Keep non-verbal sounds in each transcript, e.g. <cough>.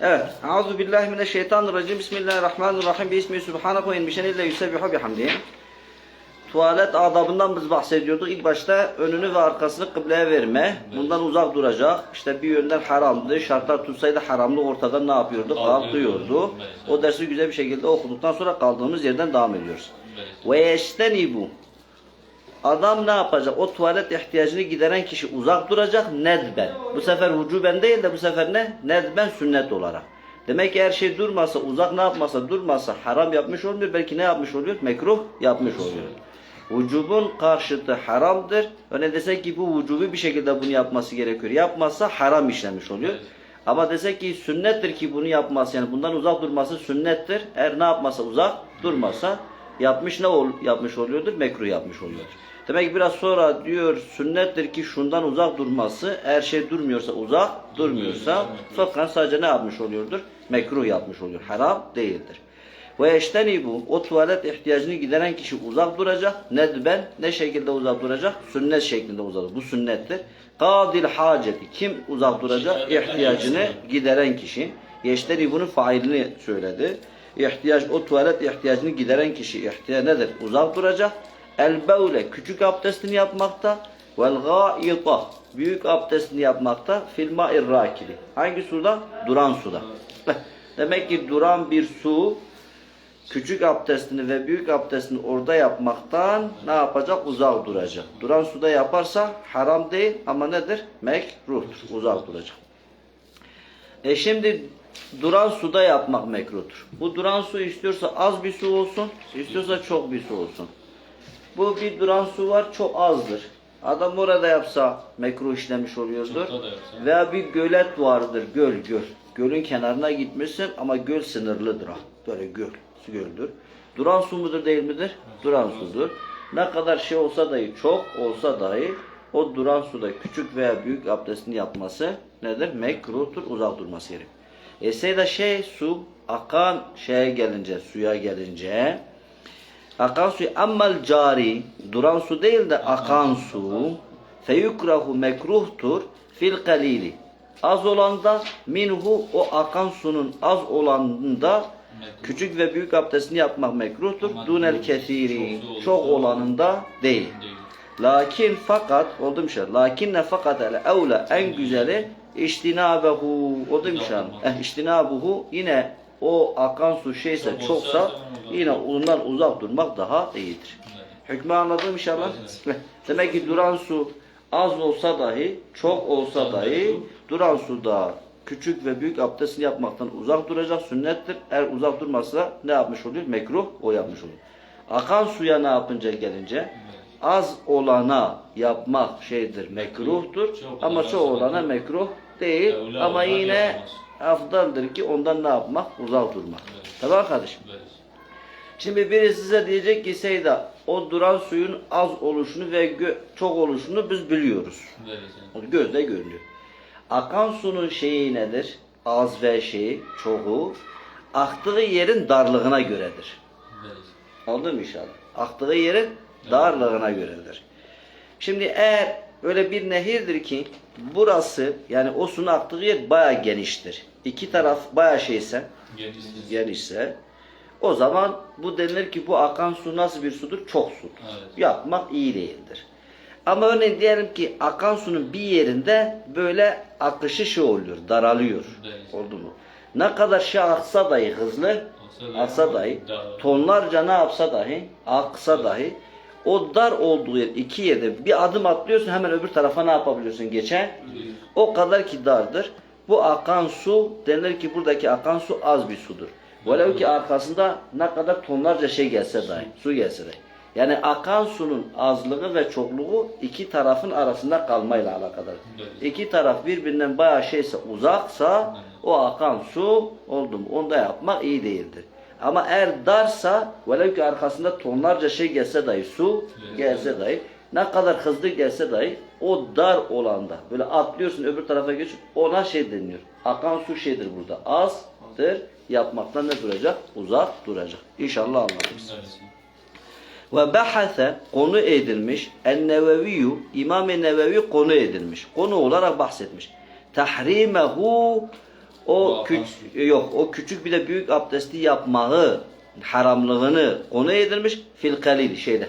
Evet. Euzu billahi mineşşeytanirracim. Bismillahirrahmanirrahim. Bismihi subhanahu ve inmişenille yusebbihu bihamdihi. Tuvalet adabından biz bahsediyorduk. İlk başta önünü ve arkasını kıbleye verme. Bundan uzak duracak. İşte bir yönden haramdı. Şartlar tutsaydı haramlık ortadan ne yapıyordu? Kalkıyordu. O dersi güzel bir şekilde okuduktan sonra kaldığımız yerden devam ediyoruz. Ve yeştenibu. Adam ne yapacak? O tuvalet ihtiyacını gideren kişi uzak duracak nedben. Bu sefer vücuben değil de bu sefer ne? Nedben sünnet olarak. Demek ki her şey durmasa, uzak ne yapmasa, durmasa haram yapmış olmuyor. Belki ne yapmış oluyor? Mekruh yapmış oluyor. Vücubun karşıtı haramdır. Öyle desek ki bu vücubu bir şekilde bunu yapması gerekiyor. Yapmazsa haram işlemiş oluyor. Ama desek ki sünnettir ki bunu yapması yani bundan uzak durması sünnettir. Eğer ne yapmasa uzak durmasa yapmış ne ol, yapmış oluyordur? Mekruh yapmış oluyordur. Demek ki biraz sonra diyor sünnettir ki şundan uzak durması eğer şey durmuyorsa uzak durmuyorsa fakat sadece ne yapmış oluyordur? Mekruh yapmış oluyor. Haram değildir. Ve bu o tuvalet ihtiyacını gideren kişi uzak duracak. Nedben ne şekilde uzak duracak? Sünnet şeklinde uzak. Bu sünnettir. Kadil haceti. Kim uzak duracak? İhtiyacını gideren kişi. Yeşteri bunun failini söyledi. İhtiyaç, o tuvalet ihtiyacını gideren kişi ihtiyaç nedir? Uzak duracak. El bevle küçük abdestini yapmakta. Vel gâita büyük abdestini yapmakta. Fil ma'ir rakili. Hangi suda? Duran suda. Demek ki duran bir su küçük abdestini ve büyük abdestini orada yapmaktan ne yapacak? Uzak duracak. Duran suda yaparsa haram değil ama nedir? Mekruhtur. Uzak duracak. E şimdi duran suda yapmak mekruhtur. Bu duran su istiyorsa az bir su olsun, istiyorsa çok bir su olsun. Bu bir duran su var çok azdır. Adam orada yapsa mekruh işlemiş oluyordur. Veya bir gölet vardır, göl göl. Gölün kenarına gitmişsin ama göl sınırlıdır ha. Böyle göl, su göldür. Duran su mudur değil midir? Duran sudur. Ne kadar şey olsa dahi, çok olsa dahi o duran suda küçük veya büyük abdestini yapması nedir? Mekruhtur, uzak durması gerekir. Eseyde şey su, akan şeye gelince, suya gelince Akan su ammal cari duran su değil de akan su feyukrahu mekruhtur fil kalili. Az olanda minhu o akan sunun az olanında küçük ve büyük abdestini yapmak mekruhtur. Dunel kesiri çok olanında değil. Lakin fakat oldu mu şey? Lakinne fakat el evle en güzeli iştinabehu oldu mu şey? Eh, iştinabuhu yine o akan su şeyse Çok çoksa yine ondan uzak durmak daha iyidir. Evet. Hükmü anladım inşallah. <laughs> Demek ki duran su az olsa dahi, çok olsa dahi duran suda küçük ve büyük abdestini yapmaktan uzak duracak sünnettir. Eğer uzak durmazsa ne yapmış oluyor? Mekruh o yapmış oluyor. Akan suya ne yapınca gelince az olana yapmak şeydir, mekruhtur. Çok Ama çok olana mekruh değil. Ama yine. Afdaldır ki ondan ne yapmak? Uzak durmak. Evet. Tamam kardeşim? Evet. Şimdi biri size diyecek ki Seyda o duran suyun az oluşunu ve çok oluşunu biz biliyoruz. O gözle görülüyor. Akan sunun şeyi nedir? Az ve şeyi, çoğu aktığı yerin darlığına göredir. Vereceğim. Anladın mı inşallah? Aktığı yerin darlığına göredir. Şimdi eğer öyle bir nehirdir ki burası yani o suyun aktığı yer baya geniştir. İki taraf baya şeyse Genişsiz. genişse o zaman bu denilir ki bu akan su nasıl bir sudur? Çok sudur. Evet. Yapmak iyi değildir. Ama örneğin diyelim ki akan sunun bir yerinde böyle akışı şey oluyor, daralıyor. Evet. Oldu mu? Ne kadar şey aksa dahi hızlı, Aksa dahi- tonlarca ne yapsa dahi, aksa dahi, o dar olduğu yer, iki yerde bir adım atlıyorsun hemen öbür tarafa ne yapabiliyorsun geçe? O kadar ki dardır. Bu akan su denilir ki buradaki akan su az bir sudur. Velev ki arkasında ne kadar tonlarca şey gelse dahi, su gelse dahi. Yani akan sunun azlığı ve çokluğu iki tarafın arasında kalmayla alakadar. İki taraf birbirinden bayağı şeyse uzaksa o akan su oldu mu onda yapmak iyi değildir. Ama eğer darsa velev ki arkasında tonlarca şey gelse dahi su gelse dahi ne kadar hızlı gelse dahi o dar olanda böyle atlıyorsun öbür tarafa geç ona şey deniyor. Akan su şeydir burada azdır yapmaktan ne duracak? Uzak duracak. İnşallah. Vereceğim. Ve bahase konu edilmiş. En-Neveviyu İmam-ı Nevevi konu edilmiş. Konu olarak bahsetmiş. Tahrimehu O küç yok o küçük bir de büyük abdesti yapmağı haramlığını konu edilmiş fil kalil şeyde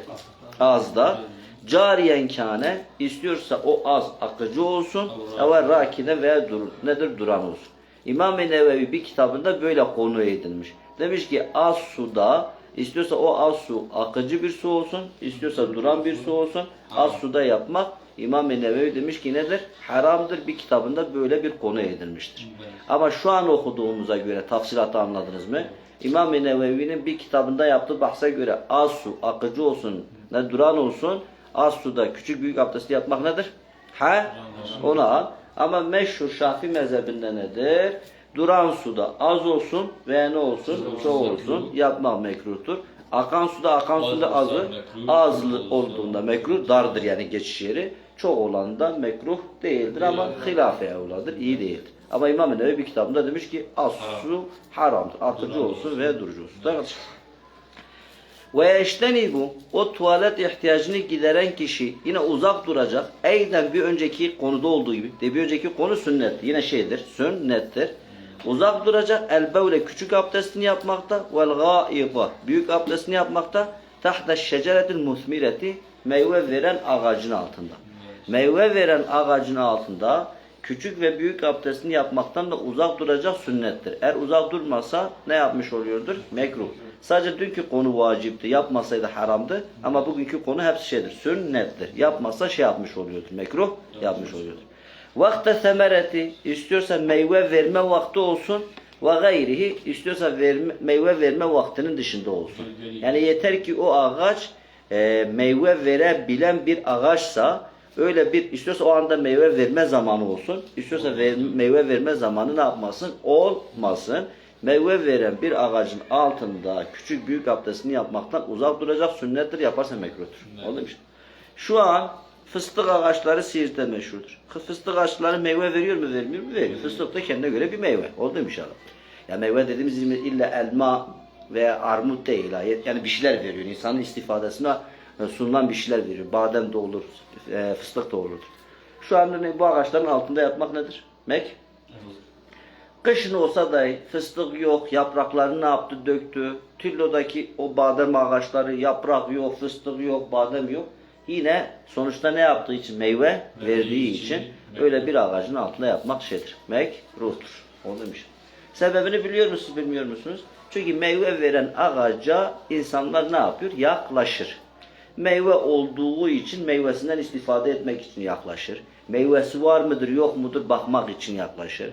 azda cariyen kâne istiyorsa o az akıcı olsun ama rakide veya dur, nedir duran olsun. İmam-ı Nevevi bir kitabında böyle konu edilmiş. Demiş ki az suda istiyorsa o az su akıcı bir su olsun, istiyorsa duran bir su olsun. Az suda yapmak İmam-ı Nevevi demiş ki nedir? Haramdır bir kitabında böyle bir konu edilmiştir. Ama şu an okuduğumuza göre tafsilatı anladınız mı? İmam-ı Nevevi'nin bir kitabında yaptığı bahse göre az su akıcı olsun, ne duran olsun, az suda küçük büyük abdesti yapmak nedir? Ha? Onu al. Ama meşhur Şafii mezhebinde nedir? Duran suda az olsun veya ne olsun? Çok olsun. Yapmak mekruhtur. Akan suda akan suda Az azı azlı olduğunda mekruh dardır yani geçiş yeri. Çok olan da mekruh değildir ama hilafe evladır, iyi değildir. Ama İmam-ı bir kitabında demiş ki az su haramdır. Akıcı olsun veya durucu olsun. Tamam. Ve bu o tuvalet ihtiyacını gideren kişi yine uzak duracak. Eyden bir önceki konuda olduğu gibi. De bir önceki konu sünnet. Yine şeydir. Sünnettir. Uzak duracak. El bevle küçük abdestini yapmakta. Vel gâiba büyük abdestini yapmakta. Tahta şeceretil musmireti meyve veren ağacın altında. Meyve veren ağacın altında küçük ve büyük abdestini yapmaktan da uzak duracak sünnettir. Eğer uzak durmasa ne yapmış oluyordur? Mekruh. Sadece dünkü konu vacipti. Yapmasaydı haramdı. Ama bugünkü konu hepsi şeydir. Sünnettir. Yapmazsa şey yapmış oluyordur. Mekruh yapmış oluyordur. Vakte semereti istiyorsa meyve verme vakti olsun ve gayrihi istiyorsa verme, meyve verme vaktinin dışında olsun. Yani yeter ki o ağaç e, meyve verebilen bir ağaçsa öyle bir istiyorsa o anda meyve verme zamanı olsun. İstiyorsa ver- meyve verme zamanı ne yapmasın? Olmasın. Meyve veren bir ağacın altında küçük büyük abdestini yapmaktan uzak duracak sünnettir yaparsa mekruhtur. Oldu mu işte? Şu an fıstık ağaçları Siirt'te meşhurdur. Fıstık ağaçları meyve veriyor mu vermiyor mu? Veriyor. Fıstık da kendine göre bir meyve. Oldu mu inşallah? Ya meyve dediğimiz illa elma veya armut değil. Yani bir şeyler veriyor. İnsanın istifadesine sunulan bir şeyler veriyor. Badem de olur, e, fıstık da olur. Şu anda ne- bu ağaçların altında yatmak nedir? Mek? Kışın olsa dahi fıstık yok, yapraklarını ne yaptı, döktü. Tillodaki o badem ağaçları, yaprak yok, fıstık yok, badem yok. Yine sonuçta ne yaptığı için? Meyve verdiği için öyle bir ağacın altında yapmak şeydir. Mek, ruhtur. O demiş. Sebebini biliyor musunuz, bilmiyor musunuz? Çünkü meyve veren ağaca insanlar ne yapıyor? Yaklaşır. Meyve olduğu için meyvesinden istifade etmek için yaklaşır. Meyvesi var mıdır yok mudur bakmak için yaklaşır.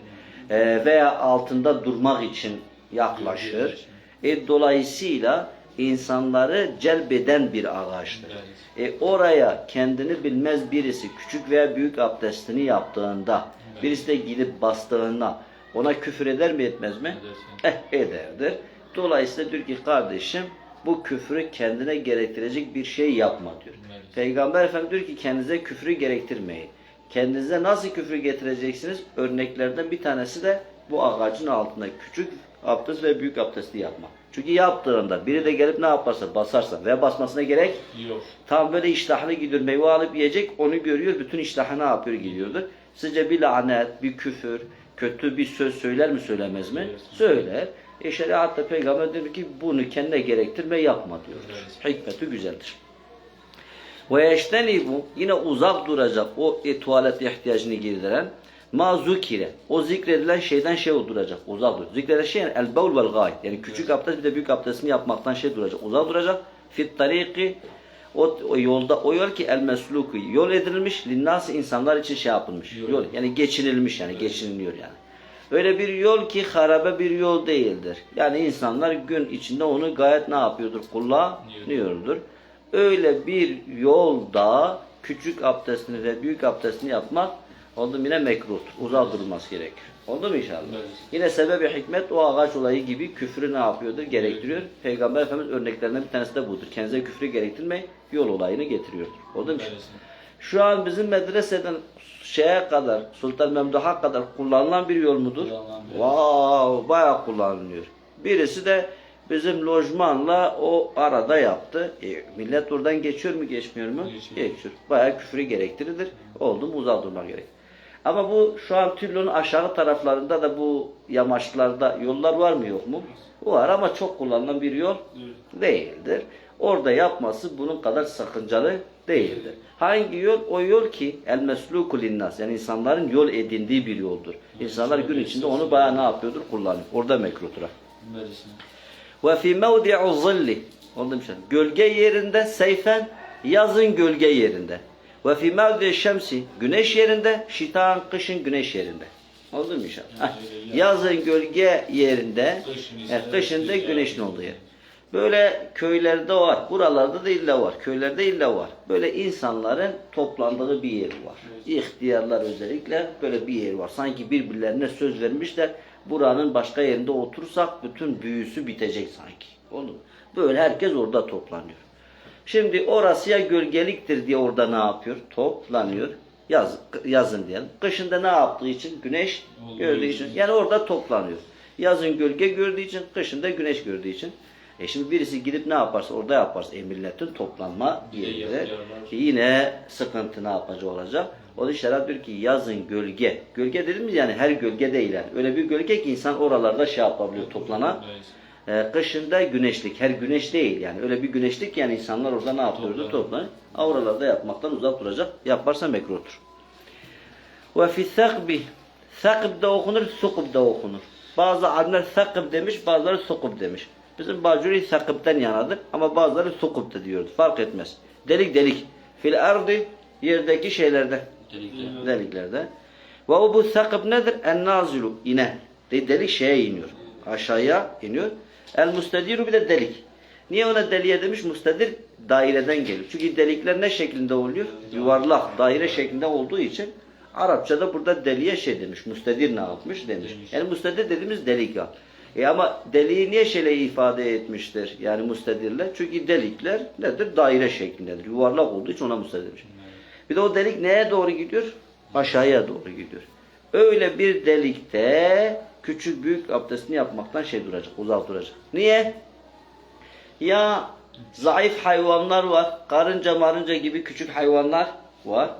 Ee, veya altında durmak için yaklaşır. E, dolayısıyla insanları celbeden bir ağaçtır. E, oraya kendini bilmez birisi küçük veya büyük abdestini yaptığında birisi de gidip bastığında ona küfür eder mi etmez mi? Eh ederdir. Dolayısıyla diyor ki kardeşim bu küfrü kendine gerektirecek bir şey yapma diyor. Evet. Peygamber Efendimiz diyor ki kendinize küfrü gerektirmeyin. Kendinize nasıl küfrü getireceksiniz? Örneklerden bir tanesi de bu ağacın altında küçük abdest ve büyük abdesti yapmak. Çünkü yaptığında biri de gelip ne yaparsa basarsa ve basmasına gerek Yok. Tam böyle iştahlı gidiyor. Meyve alıp yiyecek. Onu görüyor. Bütün iştahı ne yapıyor gidiyordur. Sizce bir lanet, bir küfür, kötü bir söz söyler mi söylemez mi? Söyler. E şeriatta peygamber diyor ki bunu kendine gerektirme yapma diyordur. Hikmeti güzeldir. Ve bu yine uzak duracak o e, tuvalet ihtiyacını gideren mazukire o zikredilen şeyden şey duracak uzak dur. Zikredilen şey yani el bevl vel gayet yani küçük abdest bir de büyük abdestini yapmaktan şey duracak uzak duracak. Fit tariki o, o yolda o yol ki el mesluku yol edilmiş linnası insanlar için şey yapılmış. Yol. Yol yani geçinilmiş yani geçiniliyor yani. Öyle bir yol ki harabe bir yol değildir. Yani insanlar gün içinde onu gayet ne yapıyordur? Kullanıyordur. Öyle bir yolda küçük abdestini ve büyük abdestini yapmak oldu yine mekruhtur. Uzak durulması gerekir. Oldu mu inşallah? Evet. Yine sebebi hikmet o ağaç olayı gibi küfrü ne yapıyordur? Gerektiriyor. Peygamber Efendimiz örneklerinden bir tanesi de budur. Kendinize küfrü gerektirmeyin. Yol olayını getiriyordur. Oldu mu? inşallah? Şu an bizim medreseden şeye kadar, Sultan Memduh'a kadar kullanılan bir yol mudur? Wow, bayağı kullanılıyor. Birisi de bizim lojmanla o arada yaptı. E, millet oradan geçiyor mu, geçmiyor mu? Geçiyor. Geçiyor. Bayağı küfrü gerektirilir. Oldu mu uzak durmak gerek. Ama bu şu an Tüllü'nün aşağı taraflarında da bu yamaçlarda yollar var mı yok mu? Var ama çok kullanılan bir yol değildir. Orada yapması bunun kadar sakıncalı değildir. Hangi yol? O yol ki el mesluku linnas yani insanların yol edindiği bir yoldur. İnsanlar gün içinde onu bayağı ne yapıyordur? Kullanıyor. Orada mekruhtur. Ve fi mevdi'u zilli. Onu demişler. Gölge yerinde seyfen yazın gölge yerinde. Ve fi mevdi'i şemsi güneş yerinde şitan kışın güneş yerinde. Oldu mu inşallah? Yazın gölge yerinde, Kışın kışın da güneş güneşin olduğu yer. Böyle köylerde var. Buralarda da illa var. Köylerde illa var. Böyle insanların toplandığı bir yer var. İhtiyarlar özellikle böyle bir yer var. Sanki birbirlerine söz vermişler. Buranın başka yerinde otursak bütün büyüsü bitecek sanki. Oldu mu? Böyle herkes orada toplanıyor. Şimdi orası ya gölgeliktir diye orada ne yapıyor? Toplanıyor. Yaz, yazın diyelim. Kışında ne yaptığı için? Güneş gördüğü için. Yani orada toplanıyor. Yazın gölge gördüğü için, kışında güneş gördüğü için. E şimdi birisi gidip ne yaparsa orada yaparsa e milletin toplanma Bir de yeridir. yapıyorlar. Yine sıkıntı ne yapacak olacak? O da şeriat diyor ki yazın gölge. Gölge dediğimiz yani her gölge değil yani. Öyle bir gölge ki insan oralarda şey yapabiliyor toplana. E, kışında güneşlik. Her güneş değil yani. Öyle bir güneşlik yani insanlar orada ne yapıyordu? Toplanıyor. Avralarda yapmaktan uzak duracak. Yaparsa mekruhtur. Ve fi thakbi. Thakb da okunur, sukub da okunur. Bazı alimler thakb demiş, bazıları sukub demiş. Bizim Bacuri thakb'den yanadır ama bazıları sukub da diyordu. Fark etmez. Delik delik. Fil ardı yerdeki şeylerde. Delikler. Deliklerde. Ve o bu thakb nedir? En nazilu. ine. De- Delik şeye iniyor. Aşağıya iniyor. El mustediru bir de delik. Niye ona deliye demiş? Mustedir daireden geliyor. Çünkü delikler ne şeklinde oluyor? Yuvarlak, daire şeklinde olduğu için Arapçada burada deliye şey demiş. Mustedir ne yapmış demiş. Demiş. Yani mustedir dediğimiz delik ya. E ama deliği niye şöyle ifade etmiştir? Yani mustedirle. Çünkü delikler nedir? Daire şeklindedir. Yuvarlak olduğu için ona mustedir demiş. Bir de o delik neye doğru gidiyor? Aşağıya doğru gidiyor. Öyle bir delikte küçük büyük abdestini yapmaktan şey duracak, uzak duracak. Niye? Ya zayıf hayvanlar var, karınca marınca gibi küçük hayvanlar var.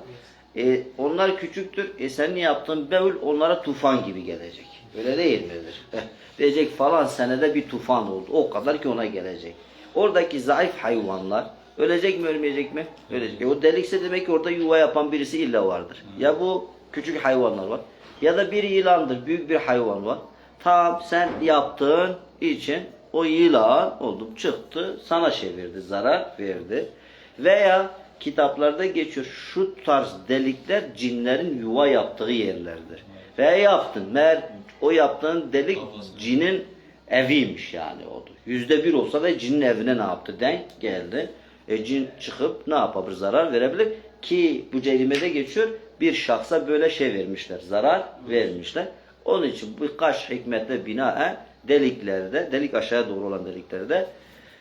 E, onlar küçüktür. E sen ne yaptın? Bevül onlara tufan gibi gelecek. Öyle değil midir? Diyecek falan senede bir tufan oldu. O kadar ki ona gelecek. Oradaki zayıf hayvanlar ölecek mi ölmeyecek mi? Ölecek. E, o delikse demek ki orada yuva yapan birisi illa vardır. Ya bu küçük hayvanlar var. Ya da bir yılandır. Büyük bir hayvan var. Tam sen yaptığın için o yılan oldu çıktı sana şey verdi zarar verdi. Veya kitaplarda geçiyor şu tarz delikler cinlerin yuva yaptığı yerlerdir. Veya yaptın meğer o yaptığın delik cinin eviymiş yani oldu. Yüzde bir olsa da cinin evine ne yaptı? Denk geldi. E cin çıkıp ne yapabilir? Zarar verebilir. Ki bu cerimede geçiyor bir şahsa böyle şey vermişler. Zarar vermişler. Onun için birkaç hikmete binaen deliklerde, delik aşağıya doğru olan deliklerde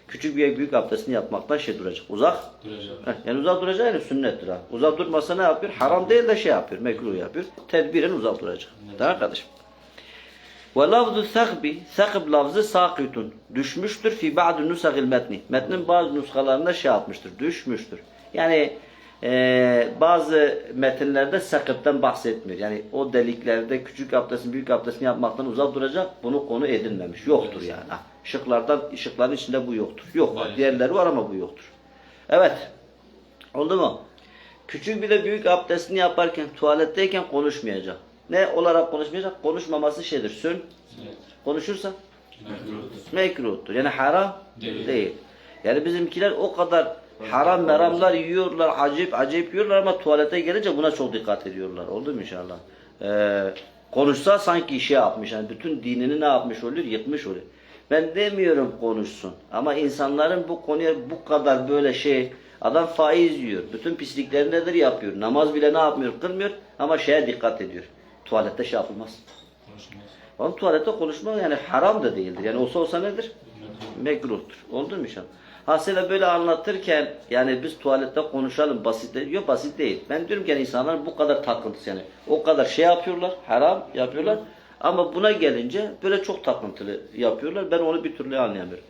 küçük bir büyük abdestini yapmaktan şey duracak. Uzak. Duracak. Heh, yani uzak duracak yani sünnettir ha. Uzak durmasa ne yapıyor? Haram değil de şey yapıyor. Mekruh yapıyor. Tedbiren uzak duracak. Tamam kardeşim. Ve lafzu sakbi, sakb lafzı sakitun. Düşmüştür fi ba'du nusagil metni. Metnin bazı nuskalarında şey yapmıştır. Düşmüştür. Yani eee, bazı metinlerde sakıptan bahsetmiyor. Yani o deliklerde küçük abdestin büyük abdestini yapmaktan uzak duracak. Bunu konu edinmemiş. Yoktur yani. Şıklardan, şıkların içinde bu yoktur. Yok. Evet. Diğerleri var ama bu yoktur. Evet. Oldu mu? Küçük bir de büyük abdestini yaparken tuvaletteyken konuşmayacak. Ne olarak konuşmayacak? Konuşmaması şeydir. Sün. Konuşursa Mekruhtur. mekruhtur. Yani haram Değil. değil. Yani bizimkiler o kadar haram meramlar yiyorlar, acayip acayip yiyorlar ama tuvalete gelince buna çok dikkat ediyorlar. Oldu mu inşallah? Ee, konuşsa sanki şey yapmış. Yani bütün dinini ne yapmış oluyor? Yıkmış oluyor. Ben demiyorum konuşsun. Ama insanların bu konuya bu kadar böyle şey adam faiz yiyor. Bütün pislikleri nedir yapıyor. Namaz bile ne yapmıyor? Kılmıyor ama şeye dikkat ediyor. Tuvalette şey yapılmaz. Konuşmaz. Ama tuvalette konuşmak yani haram da değildir. Yani olsa olsa nedir? Mekruhtur. Oldu mu inşallah? Hasile böyle anlatırken yani biz tuvalette konuşalım basit değil. Yok basit değil. Ben diyorum ki yani insanlar bu kadar takıntısı yani. O kadar şey yapıyorlar, haram yapıyorlar. Ama buna gelince böyle çok takıntılı yapıyorlar. Ben onu bir türlü anlayamıyorum.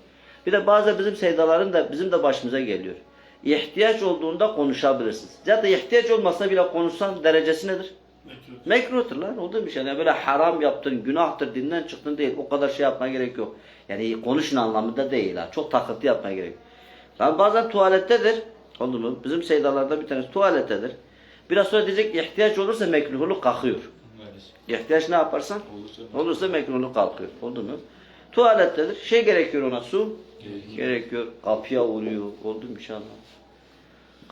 Bir de bazı bizim sevdaların da bizim de başımıza geliyor. İhtiyaç olduğunda konuşabilirsiniz. Zaten ihtiyaç olmasa bile konuşsan derecesi nedir? Mekruh. Mekruhtur lan. Oldu bir şey. Yani böyle haram yaptın, günahtır, dinden çıktın değil. O kadar şey yapmaya gerek yok. Yani konuşun anlamında değil ha. Çok takıntı yapmaya gerek yok. Yani bazen tuvalettedir. Oldu mu? Bizim seydalardan bir tanesi tuvalettedir. Biraz sonra diyecek ihtiyaç olursa mekruhluk kalkıyor. İhtiyaç ne yaparsan Olursa olursa mekruhluk kalkıyor. Oldu mu? Tuvalettedir. Şey gerekiyor ona su. gerekir. Gerekiyor. Kapıya vuruyor. Oldu mu inşallah?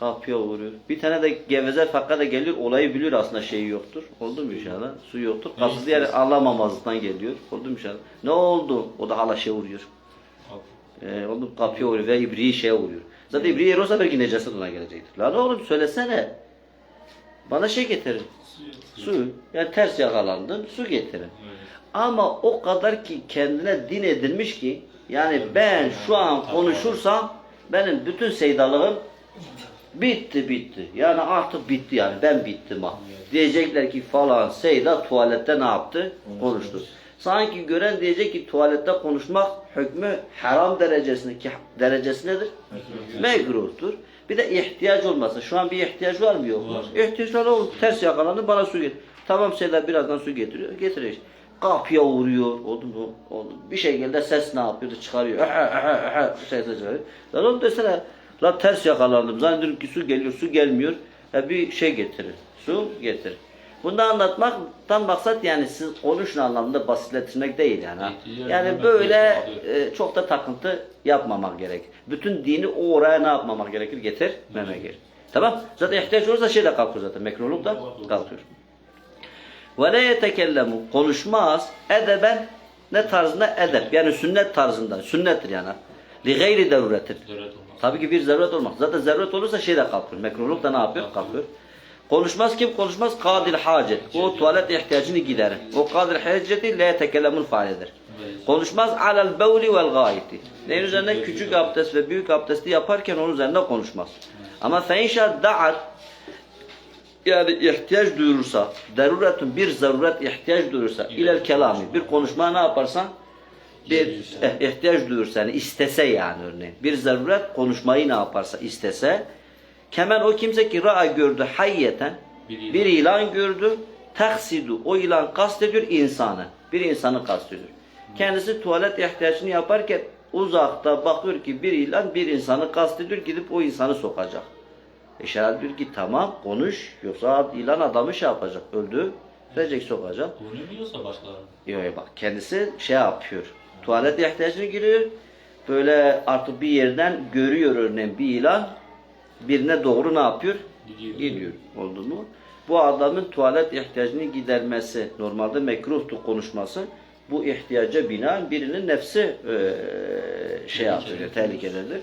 Kapıya vuruyor. Bir tane de geveze fakka da geliyor. Olayı biliyor aslında şeyi yoktur. Oldu mu inşallah? Su yoktur. Kapısı diğer anlamamazlıktan geliyor. Oldu mu inşallah? Ne oldu? O da hala şey vuruyor. Ee, oldu kapıya vuruyor ve ibriği şeye vuruyor. Zaten ibriği yer olsa belki necaset ona gelecektir. Lan oğlum söylesene. Bana şey getirin. Su. Yani ters yakalandın. Su getirin. Evet. Ama o kadar ki kendine din edilmiş ki yani ben şu an konuşursam benim bütün seydalığım bitti bitti. Yani artık bitti yani ben bittim ha. Diyecekler ki falan seyda tuvalette ne yaptı? Konuştu. Sanki gören diyecek ki tuvalette konuşmak hükmü haram derecesinde ki derecesi nedir? Mekruhtur. Bir de ihtiyaç olmasın. Şu an bir ihtiyaç var mı yok mu? İhtiyaç var oğlum. Ters yakalandı bana su getir. Tamam Seyda birazdan su getiriyor. Getiriyor işte. Kapıya vuruyor. Oldu mu? Oldu. Bir şekilde ses ne yapıyor? Çıkarıyor. <laughs> Ses çıkarıyor. Lan oğlum desene. Lan ters yakalandım. Zannediyorum ki su geliyor. Su gelmiyor. Ya bir şey getirir. Su getir. Bunu anlatmaktan maksat yani siz konuşun anlamında basitleştirmek değil yani. Yani böyle e, çok da takıntı yapmamak gerek. Bütün dini o oraya ne yapmamak gerekir? Getirmemek gerekir. Tamam? Zaten ihtiyaç olursa şey de kalkıyor zaten. Mekruhluk da kalkıyor. Ve la yetekellemu konuşmaz edeben ne tarzında edep yani sünnet tarzında sünnettir yani. Li gayri olmaz. Tabii ki bir zaruret olmaz. Zaten zaruret olursa şey de kalkıyor. Mekruhluk da ne yapıyor? Kalkıyor. Konuşmaz kim? Konuşmaz kadil hacet. O tuvalet ihtiyacını giderir. O kadil haceti la yetekellemun faalidir. Konuşmaz alel bevli vel gayeti. Neyin üzerine küçük abdest ve büyük abdesti yaparken onun üzerinde konuşmaz. Ama feinşa da'at yani ihtiyaç duyurursa, daruretun bir zaruret ihtiyaç duyurursa ilel kelami bir konuşma ne yaparsan bir eh, ihtiyaç duyursa yani istese yani örneğin. Bir zaruret konuşmayı ne yaparsa istese. Kemen o kimse ki ra'a gördü hayyeten Bir ilan. bir ilan gördü. Taksidu o ilan kastediyor insanı. Bir insanı kastediyor. Kendisi tuvalet ihtiyacını yaparken uzakta bakıyor ki bir ilan bir insanı kastediyor gidip o insanı sokacak. İşaret diyor ki tamam konuş yoksa ilan adamı şey yapacak öldü verecek sokacak. Konuşmuyorsa başkaları. Yok yok bak kendisi şey yapıyor. Tuvalet ihtiyacını giriyor. Böyle artık bir yerden görüyor örneğin bir ilan. Birine doğru ne yapıyor? Gidiyor. Gidiyor. Oldu mu? Bu adamın tuvalet ihtiyacını gidermesi, normalde mekruhtu konuşması. Bu ihtiyaca binaen birinin nefsi eee, şey yapıyor, tehlikededir.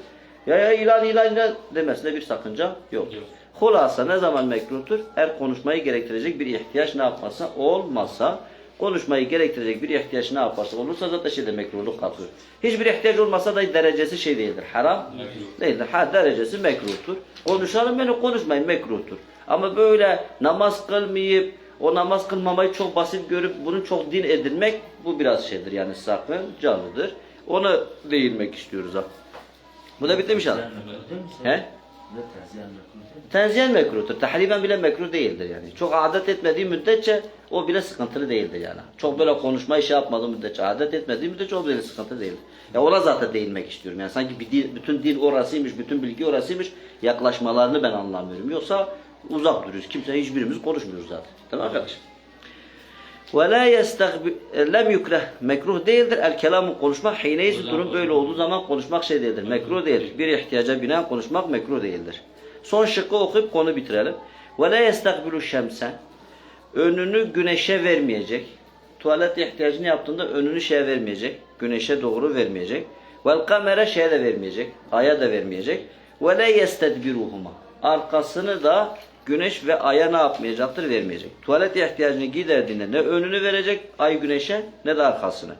Ya ya ilan ilan ilan demesine bir sakınca yok. Yok. Hulasa ne zaman mekruhtur? Eğer konuşmayı gerektirecek bir ihtiyaç ne yapmazsa olmazsa konuşmayı gerektirecek bir ihtiyaç ne yaparsa olursa zaten şeyde mekruhluk kalkıyor. Hiçbir ihtiyaç olmasa da derecesi şey değildir. Haram Mekruh. değildir. Ha derecesi mekruhtur. Konuşalım beni konuşmayın mekruhtur. Ama böyle namaz kılmayıp o namaz kılmamayı çok basit görüp bunu çok din edinmek bu biraz şeydir yani sakın canlıdır. Onu değinmek istiyoruz ha. Bu da bitti mi inşallah? He? Tenziyen mekruhtur. Tahriben bile mekruh değildir yani. Çok adet etmediği müddetçe o bile sıkıntılı değildir yani. Çok böyle konuşmayı şey yapmadığı müddetçe, adet etmediği müddetçe o bile sıkıntı değildir. Ya ona zaten değinmek istiyorum. Yani sanki bir dil, bütün dil orasıymış, bütün bilgi orasıymış. Yaklaşmalarını ben anlamıyorum. Yoksa uzak duruyoruz. Kimse hiçbirimiz konuşmuyoruz zaten. Tamam arkadaşlar? Ve la yestagbi lem yukreh mekruh değildir. El kelamu konuşmak hineyiz durum böyle olduğu zaman konuşmak şey değildir. Mekruh değildir. Bir ihtiyaca binaen konuşmak mekruh değildir. Son şıkkı okuyup konu bitirelim. Ve la yestagbilu şemsen önünü güneşe vermeyecek. Tuvalet ihtiyacını yaptığında önünü şeye vermeyecek. Güneşe doğru vermeyecek. Vel kamera şeye de vermeyecek. Aya da vermeyecek. Ve la yestedbiruhuma arkasını da güneş ve aya ne yapmayacaktır? Vermeyecek. Tuvalet ihtiyacını giderdiğinde ne önünü verecek ay güneşe ne de arkasını.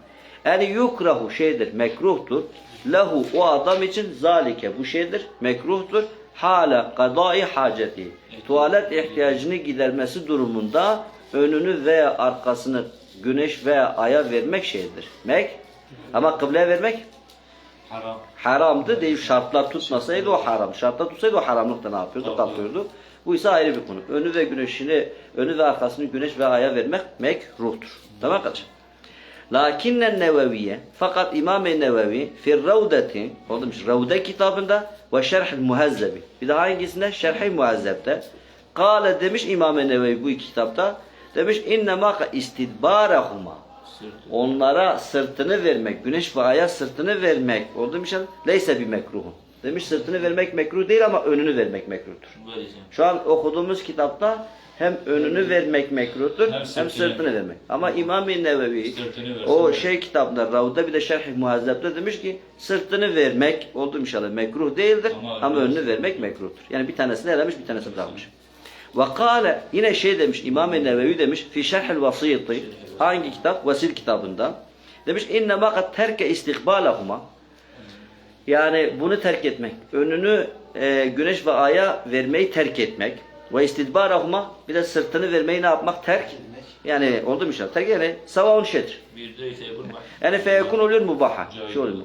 Yani yukrahu şeydir, mekruhtur. Lehu o adam için zalike bu şeydir, mekruhtur. Hala kadai haceti. Tuvalet ihtiyacını gidermesi durumunda önünü veya arkasını güneş veya aya vermek şeydir. Mek ama kıble vermek Haram. haramdı değil şartlar tutmasaydı o haram. Şartlar tutsaydı o haramlıkta ne yapıyordu? Kalkıyordu. Bu ise ayrı bir konu. Önü ve güneşini, önü ve arkasını güneş ve aya vermek mekruhtur. Tamam arkadaşlar? Lakinnen Neveviye fakat İmam-ı Nevevi fir Ravdeti oldu mu? Ravde kitabında ve Şerh-i Muhezzebi. Bir daha hangisinde? Şerh-i Muhezzeb'de. Kale demiş İmam-ı Nevevi bu kitapta. Demiş innema istidbarahuma. Onlara sırtını vermek, güneş ve aya sırtını vermek oldu mu? Leyse bir mekruhun. Demiş sırtını vermek mekruh değil ama önünü vermek mekruhtur. Şu an okuduğumuz kitapta hem önünü vermek mekruhtur hem, Hem sırtını. vermek. Ama İmam-ı Nevevi o şey kitapta Ravda bir de Şerh-i Muhazzeb'de demiş ki sırtını vermek oldu inşallah mekruh değildir Ama ama, önünü vermek mekruhtur. Yani bir tanesini elemiş bir tanesini bırakmış. Ve kâle yine şey demiş İmam-ı Nevevi demiş fi Şerh-i Vasiyeti hangi kitap? Vasil kitabında. Demiş inne makat terke istikbalahuma yani bunu terk etmek, önünü e, güneş ve aya vermeyi terk etmek ve istidbarahuma bir de sırtını vermeyi ne yapmak? Terk. Yani oldu mu işte? Terk yani ise vurma. Yani feyekun oluyor mubaha. Caiz Şey olur.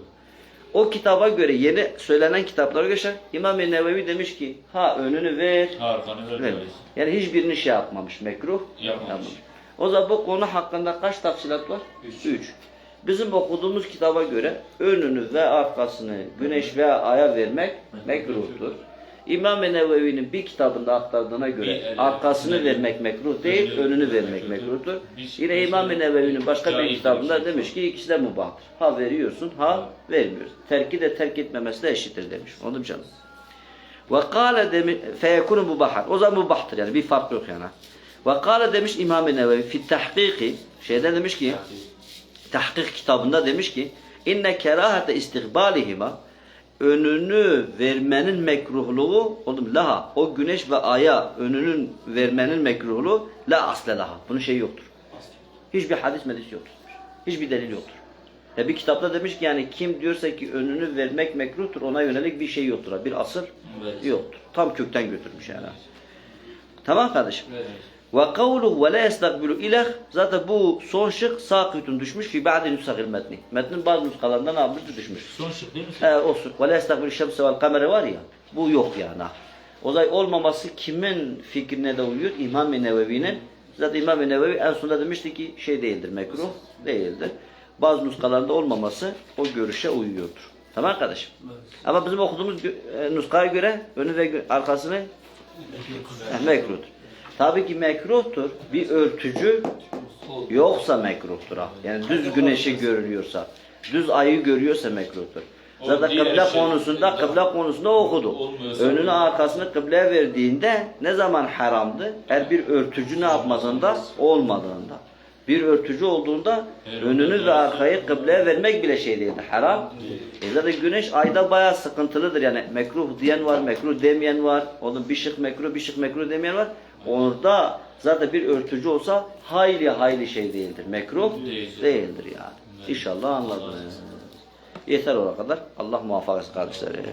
O kitaba göre yeni söylenen kitaplara göre İmam-ı Nevevi demiş ki ha önünü ver, Arkanı ver. Yani hiçbirini şey yapmamış mekruh. Yapmamış. O zaman bu konu hakkında kaç tafsilat var? Üç. Üç. Bizim okuduğumuz kitaba göre önünü ve arkasını güneş ve aya vermek mekruhtur. İmam-ı Nevevi'nin bir kitabında aktardığına göre arkasını vermek mekruh değil, önünü vermek mekruhtur. Yine İmam-ı Nevevi'nin başka bir kitabında demiş ki ikisi de mubahtır. Ha veriyorsun, ha vermiyorsun. Terki de terk etmemesi de eşittir demiş. Anladın mı canım? Ve kâle demiş feyekunu mubahat. O zaman mubahtır yani bir fark yok yani. Ve kâle demiş İmam-ı Nevevi fi tahkiki şeyde demiş ki tahkik kitabında demiş ki inne kerahate istikbalihima önünü vermenin mekruhluğu oğlum laha o güneş ve aya önünün vermenin mekruhluğu la asle laha. Bunun şeyi yoktur. Hiçbir hadis medis yoktur. Hiçbir delil yoktur. Ya bir kitapta demiş ki yani kim diyorsa ki önünü vermek mekruhtur ona yönelik bir şey yoktur. Bir asıl Veririz. yoktur. Tam kökten götürmüş yani. Tamam kardeşim. Veririz. Ve kavluhu ve la yestakbilu ilah zaten bu son şık sakitun düşmüş fi ba'di nusakil metni. Metnin bazı nuskalarında ne yapmıştır düşmüş. Son şık değil mi? He olsun. Ve la yestakbilu şemse vel kamere var ya bu yok yani. O zaman olmaması kimin fikrine de uyuyor? İmam-ı Nevevi'nin. Zaten İmam-ı Nevevi en sonunda demişti ki şey değildir mekruh değildir. Bazı nuskalarında olmaması o görüşe uyuyordur. Tamam kardeşim? Ama bizim okuduğumuz e, nuskaya göre önü ve arkasını mekruhtur. Tabii ki mekruhtur. Bir örtücü yoksa mekruhtur. Yani düz güneşi görülüyorsa, düz ayı görüyorsa mekruhtur. Zaten diğer kıble şey- konusunda kıble konusunda okudu. Olmuyorsa- Önünü arkasını kıbleye verdiğinde ne zaman haramdı? Her bir örtücü ne yapmadığında? Olmadığında. Bir örtücü olduğunda önünü ve arkayı kıbleye vermek bile şey değildi. Haram. E zaten güneş ayda bayağı sıkıntılıdır yani. Mekruh diyen var, mekruh demeyen var. Onun bir şık mekruh, bir şık mekruh demeyen var. Orada zaten bir örtücü olsa hayli hayli şey değildir. Mekruh Değildir. değildir yani. İnşallah anladınız. Yeter o kadar. Allah muvaffak etsin kardeşlerim.